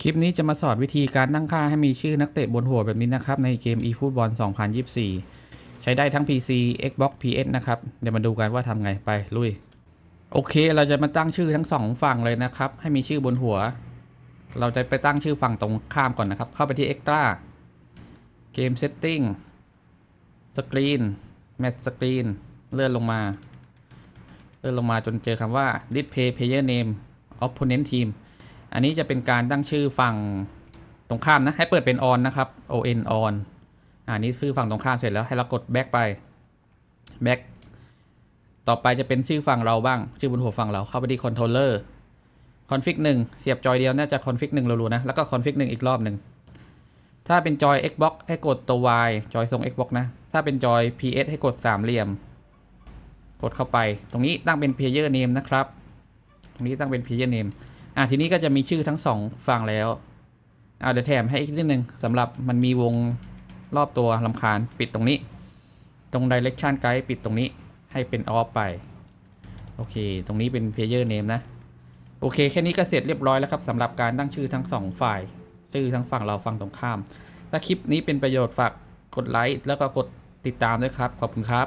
คลิปนี้จะมาสอนวิธีการตั้งค่าให้มีชื่อนักเตะบนหัวแบบนี้นะครับ ในเกม eFootball 2024 ใช้ได้ทั้ง PC Xbox PS นะครับ เดี๋ยวมาดูกันว่าทำไงไปลุย โอเค เราจะมาตั้งชื่อทั้งสองฝั่งเลยนะครับ ให้มีชื่อบนหัว เราจะไปตั้งชื่อฝั่งตรงข้ามก่อนนะครับ เข้าไปที่ Extra เกม Setting Screen Match Screen เลื่อนลงมา เลื่อนลงมาจนเจอคำว่า Display Player Name Opponent Team อันนี้จะเป็นการตั้งชื่อฝั่งตรงข้ามนะ ให้เปิดเป็น on นะครับ on on อันนี้ชื่อฝั่งตรงข้ามเสร็จแล้วให้เรากด back ไป back ต่อไปจะเป็นชื่อฝั่งเราบ้าง ชื่อบนหัวฝั่งเราเข้าไปที่ controller config 1เสียบจอยเดียวน่าจะ config 1รัวๆนะ แล้วก็ config 1อีกรอบหนึ่งถ้าเป็นจอย Xbox ให้กดตัว Y จอยทรง Xbox นะ ถ้าเป็นจอย PS ให้กดสามเหลี่ยม กดเข้าไป ตรงนี้ตั้งเป็น player name นะครับ ตรงนี้ตั้งเป็น player name อะทีนี้ก็จะมีชื่อทั้งสองฝั่งแล้วอ่าเดี๋ยวแถมให้อีกนิดนึงสำหรับมันมีวงรอบตัวลำคาญปิดตรงนี้ ตรง direction guide ปิดตรงนี้ให้เป็น off ไป โอเค ตรงนี้เป็น player name นะ โอเค แค่นี้ก็เสร็จเรียบร้อยแล้วครับสำหรับการตั้งชื่อทั้งสองฝ่าย ชื่อทั้งฝั่งเราฝั่งตรงข้าม ถ้าคลิปนี้เป็นประโยชน์ฝากกดไลค์แล้วก็กดติดตามด้วยครับ ขอบคุณครับ